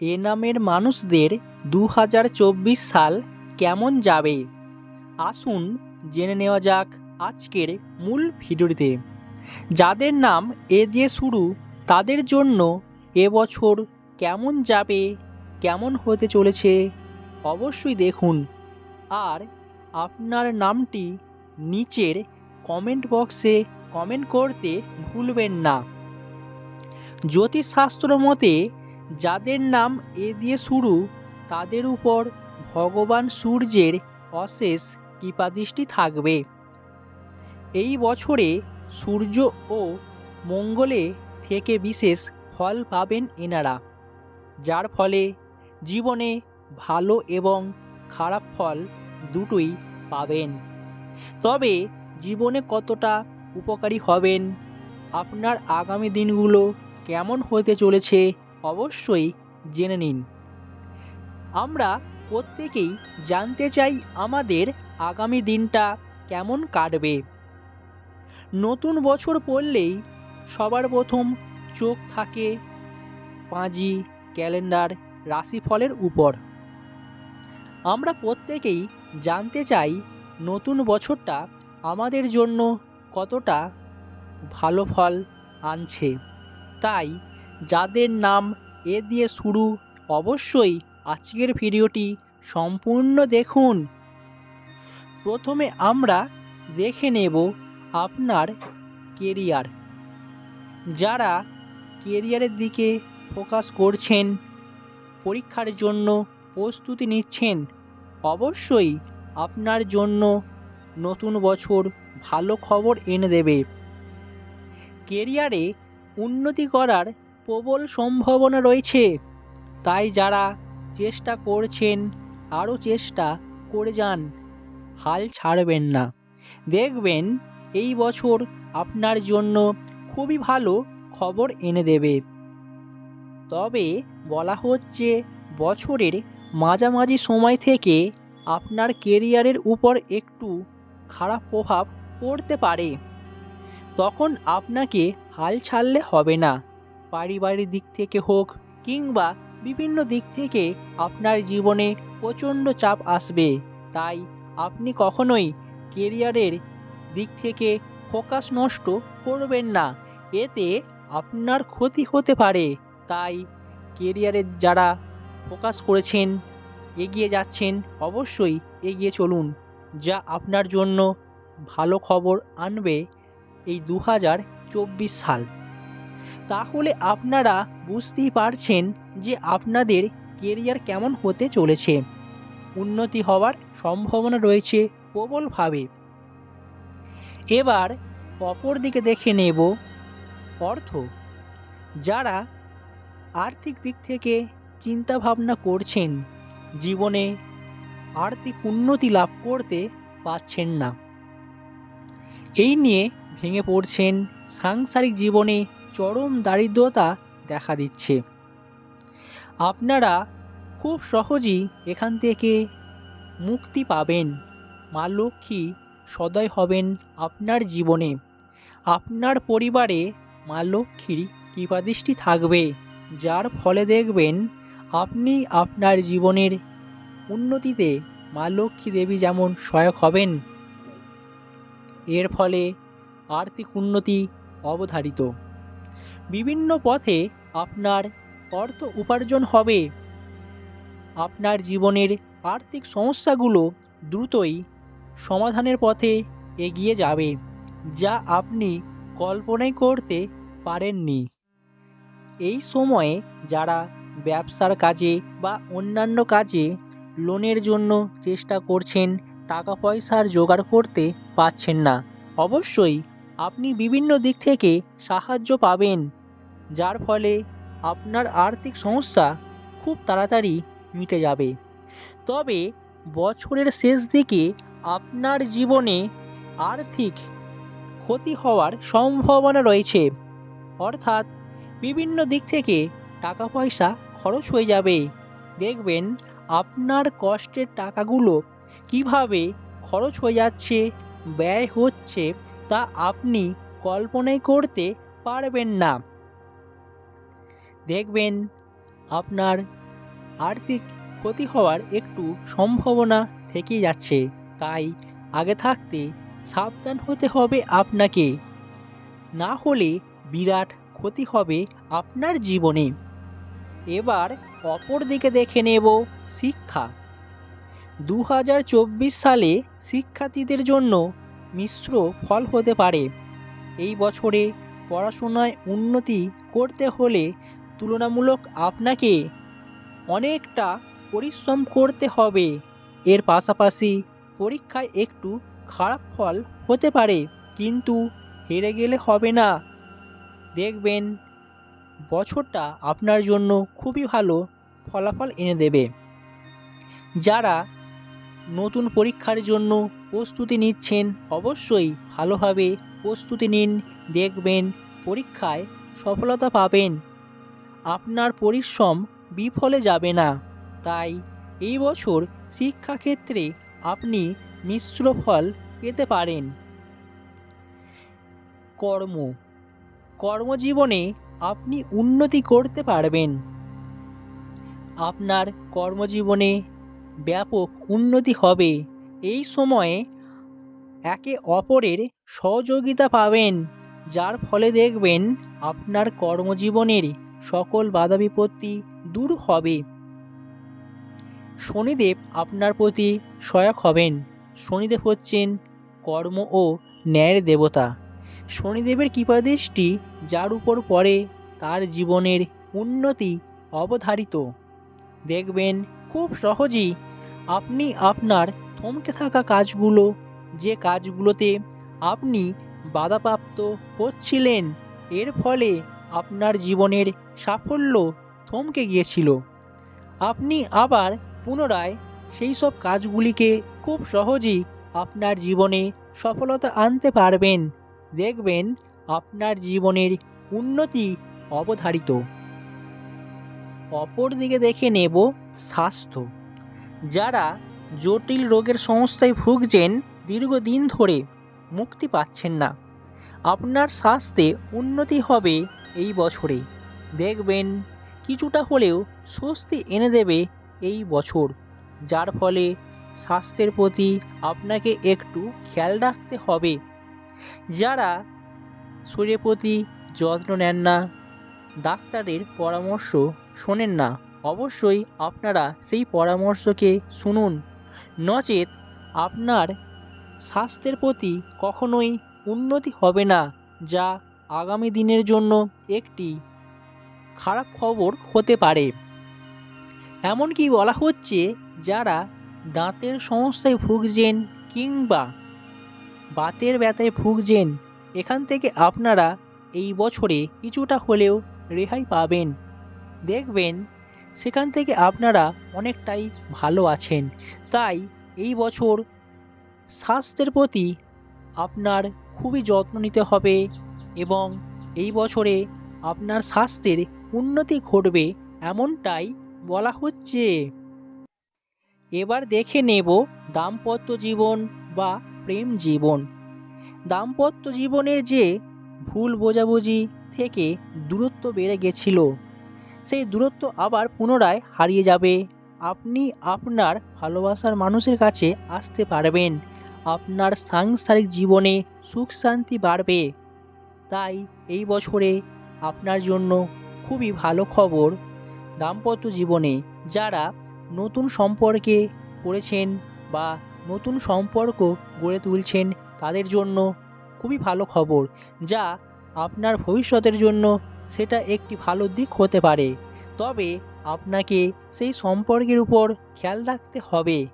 এ নামের মানুষদের দু হাজার চব্বিশ সাল কেমন যাবে? আসুন জেনে নেওয়া যাক আজকের মূল ভিডিওটিতে। যাদের নাম এ দিয়ে শুরু, তাদের জন্য এবছর কেমন যাবে, কেমন হতে চলেছে, অবশ্যই দেখুন। আর আপনার নামটি নিচের কমেন্ট বক্সে কমেন্ট করতে ভুলবেন না। জ্যোতিষশাস্ত্র মতে যাদের নাম এ দিয়ে শুরু, তাদের উপর ভগবান সূর্যের অশেষ কৃপাদৃষ্টি থাকবে। এই বছরে সূর্য ও মঙ্গলে থেকে বিশেষ ফল পাবেন এনারা, যার ফলে জীবনে ভালো এবং খারাপ ফল দুটোই পাবেন। তবে জীবনে কতটা উপকারী হবেন, আপনার আগামী দিনগুলো কেমন হতে চলেছে অবশ্যই জেনে নিন। আমরা প্রত্যেকেই জানতে চাই আমাদের আগামী দিনটা কেমন কাটবে। নতুন বছর পড়লেই সবার প্রথম চোখ থাকে পাঁজি, ক্যালেন্ডার, রাশিফলের উপর। আমরা প্রত্যেকেই জানতে চাই নতুন বছরটা আমাদের জন্য কতটা ভালো ফল আনছে। তাই যাদের নাম এ দিয়ে শুরু, অবশ্যই আজকের ভিডিওটি সম্পূর্ণ দেখুন। প্রথমে আমরা দেখে নেব আপনার কেরিয়ার। যারা কেরিয়ারের দিকে ফোকাস করছেন, পরীক্ষার জন্য প্রস্তুতি নিচ্ছেন, অবশ্যই আপনার জন্য নতুন বছর ভালো খবর এনে দেবে। কেরিয়ারে উন্নতি করার প্রবল সম্ভাবনা রয়েছে। তাই যারা চেষ্টা করছেন, আরও চেষ্টা করে যান। হাল ছাড়বেন না। দেখবেন এই বছর আপনার জন্য খুবই ভালো খবর এনে দেবে। তবে বলা হচ্ছে বছরের মাঝামাঝি সময় থেকে আপনার কেরিয়ারের উপর একটু খারাপ প্রভাব পড়তে পারে। তখন আপনাকে হাল ছাড়লে হবে না। পারিবারিক দিক থেকে হোক কিংবা বিভিন্ন দিক থেকে আপনার জীবনে প্রচণ্ড চাপ আসবে। তাই আপনি কখনোই কেরিয়ারের দিক থেকে ফোকাস নষ্ট করবেন না। এতে আপনার ক্ষতি হতে পারে। তাই কেরিয়ারের যারা ফোকাস করেছেন, এগিয়ে যাচ্ছেন, অবশ্যই এগিয়ে চলুন। যা আপনার জন্য ভালো খবর আনবে এই দু হাজার চব্বিশ সাল। তাহলে আপনারা বুঝতেই পারছেন যে আপনাদের কেরিয়ার কেমন হতে চলেছে। উন্নতি হওয়ার সম্ভাবনা রয়েছে প্রবলভাবে। এবার অপর দিকে দেখে নেব অর্থ। যারা আর্থিক দিক থেকে চিন্তা ভাবনা করছেন, জীবনে আর্থিক উন্নতি লাভ করতে পারছেন না। এই নিয়ে ভেঙে পড়ছেন সাংসারিক জীবনে চরম দারিদ্রতা দেখা দিচ্ছে। আপনারা খুব সহজেই এখান থেকে মুক্তি পাবেন। মা লক্ষ্মী সদয় হবেন আপনার জীবনে। আপনার পরিবারে মা লক্ষ্মীর কৃপাদৃষ্টি থাকবে, যার ফলে দেখবেন আপনি আপনার জীবনের উন্নতিতে মা লক্ষ্মী দেবী যেমন সহায়ক হবেন, এর ফলে আর্থিক উন্নতি অবধারিত। বিভিন্ন পথে আপনার অর্থ উপার্জন হবে। আপনার জীবনের আর্থিক সমস্যাগুলো দ্রুতই সমাধানের পথে এগিয়ে যাবে, যা আপনি কল্পনাই করতে পারেননি। এই সময়ে যারা ব্যবসার কাজে বা অন্যান্য কাজে লোনের জন্য চেষ্টা করছেন টাকা পয়সার জোগাড় করতে পারছেন না। অবশ্যই আপনি বিভিন্ন দিক থেকে সাহায্য পাবেন। যার ফলে আপনার আর্থিক সমস্যা খুব তাড়াতাড়ি মিটে যাবে। তবে বছরের শেষ দিকে আপনার জীবনে আর্থিক ক্ষতি হওয়ার সম্ভাবনা রয়েছে। অর্থাৎ বিভিন্ন দিক থেকে টাকা পয়সা খরচ হয়ে যাবে। দেখবেন আপনার কষ্টের টাকাগুলো কীভাবে খরচ হয়ে যাচ্ছে, ব্যয় হচ্ছে তা আপনি কল্পনাই করতে পারবেন না। দেখবেন আপনার আর্থিক ক্ষতি হওয়ার একটু সম্ভাবনা থেকেই যাচ্ছে। তাই আগে থাকতে সাবধান হতে হবে আপনাকে। না হলে বিরাট ক্ষতি হবে আপনার জীবনে। এবার অপর দিকে দেখে নেব শিক্ষা। দু হাজার চব্বিশ সালে শিক্ষার্থীদের জন্য মিশ্র ফল হতে পারে। এই বছরে পড়াশোনায় উন্নতি করতে হলে তুলনামূলক আপনাকে অনেকটা পরিশ্রম করতে হবে। এর পাশাপাশি পরীক্ষায় একটু খারাপ ফল হতে পারে, কিন্তু হেরে গেলে হবে না। দেখবেন, বছরটা আপনার জন্য খুবই ভালো ফলাফল এনে দেবে। যারা নতুন পরীক্ষার জন্য প্রস্তুতি নিচ্ছেন, অবশ্যই ভালোভাবে প্রস্তুতি নিন। দেখবেন, পরীক্ষায় সফলতা পাবেন। আপনার পরিশ্রম বিফলে যাবে না। তাই এই বছর শিক্ষাক্ষেত্রে আপনি মিশ্র ফল পেতে পারেন। কর্ম। কর্মজীবনে আপনি উন্নতি করতে পারবেন। আপনার কর্মজীবনে ব্যাপক উন্নতি হবে। এই সময়ে একে অপরের সহযোগিতা পাবেন, যার ফলে দেখবেন আপনার কর্মজীবনের সকল বাধা বিপত্তি দূর হবে। শনিদেব আপনার প্রতি সহায়ক হবেন। শনিদেব হচ্ছেন কর্ম ও ন্যায়ের দেবতা। শনিদেবের কৃপাদৃষ্টি যার উপর পড়ে, তার জীবনের উন্নতি অবধারিত। দেখবেন, খুব সহজেই আপনি আপনার থমকে থাকা কাজগুলো, যে কাজগুলোতে আপনি বাধাপ্রাপ্ত হচ্ছিলেন, এর ফলে আপনার জীবনের সাফল্য থমকে গিয়েছিল। আপনি আবার পুনরায় সেই সব কাজগুলিকে খুব সহজেই আপনার জীবনে সফলতা আনতে পারবেন। দেখবেন আপনার জীবনের উন্নতি অবধারিত। অপর দিকে দেখে নেব স্বাস্থ্য। যারা জটিল রোগের সমস্যায় ভুগছেন দীর্ঘদিন ধরে মুক্তি পাচ্ছেন না। আপনার স্বাস্থ্যে উন্নতি হবে এই বছরে দেখবেন, কিছুটা হলেও স্বস্তি এনে দেবে এই বছর, যার ফলে স্বাস্থ্যের প্রতি আপনাকে একটু খেয়াল রাখতে হবে। যারা শরীরের প্রতি যত্ন নেন না, ডাক্তারের পরামর্শ শোনেন না, অবশ্যই আপনারা সেই পরামর্শকে শুনুন। নচেত আপনার স্বাস্থ্যের প্রতি কখনোই উন্নতি হবে না, যা আগামী দিনের জন্য একটি খারাপ খবর হতে পারে। এমনকি বলা হচ্ছে যারা দাঁতের সমস্যায় ভুগছেন কিংবা বাতের ব্যথায় ভুগছেন, এখান থেকে আপনারা এই বছরে কিছুটা হলেও রেহাই পাবেন। দেখবেন, সেখান থেকে আপনারা অনেকটাই ভালো আছেন। তাই এই বছর স্বাস্থ্যের প্রতি আপনার খুবই যত্ন নিতে হবে। এবং এই বছরে আপনার স্বাস্থ্যের উন্নতি ঘটবে এমনটাই বলা হচ্ছে। এবার দেখে নেব দাম্পত্য জীবন বা প্রেম জীবন। দাম্পত্য জীবনের যে ভুল বোঝাবুঝি থেকে দূরত্ব বেড়ে গেছিল, সেই দূরত্ব আবার পুনরায় হারিয়ে যাবে। আপনি আপনার ভালোবাসার মানুষের কাছে আসতে পারবেন। আপনার সাংসারিক জীবনে সুখ শান্তি বাড়বে। তাই এই বছরে আপনার জন্য খুবই ভালো খবর। দাম্পত্য জীবনে যারা নতুন সম্পর্কে পড়েছেন বা নতুন সম্পর্ক গড়ে তুলছেন, তাদের জন্য খুবই ভালো খবর, যা আপনার ভবিষ্যতের জন্য সেটা একটি ভালো দিক হতে পারে। তবে আপনাকে সেই সম্পর্কের উপর খেয়াল রাখতে হবে।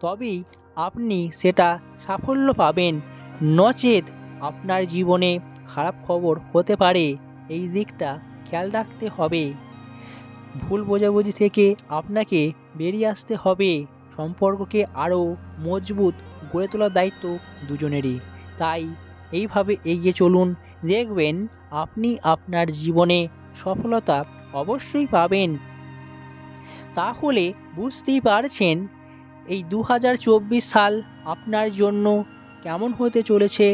তবেই আপনি সেটা সাফল্য পাবেন। নচেত আপনার জীবনে খারাপ খবর হতে পারে, এই দিকটা খেয়াল রাখতে হবে। ভুল বোঝাবুঝি থেকে আপনাকে বেরিয়ে আসতে হবে। সম্পর্ককে আরও মজবুত গড়ে তোলার দায়িত্ব দুজনেরই। তাই এইভাবে এগিয়ে চলুন। দেখবেন আপনি আপনার জীবনে সফলতা অবশ্যই পাবেন। তাহলে বুঝতেই পারছেন এই দু হাজার চব্বিশ সাল আপনার জন্য কেমন হতে চলেছে।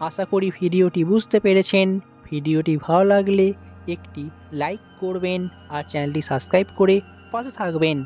আশা করি ভিডিওটি বুঝতে পেরেছেন। ভিডিওটি ভালো লাগলে একটি লাইক করবেন আর চ্যানেলটি সাবস্ক্রাইব করে পাশে থাকবেন।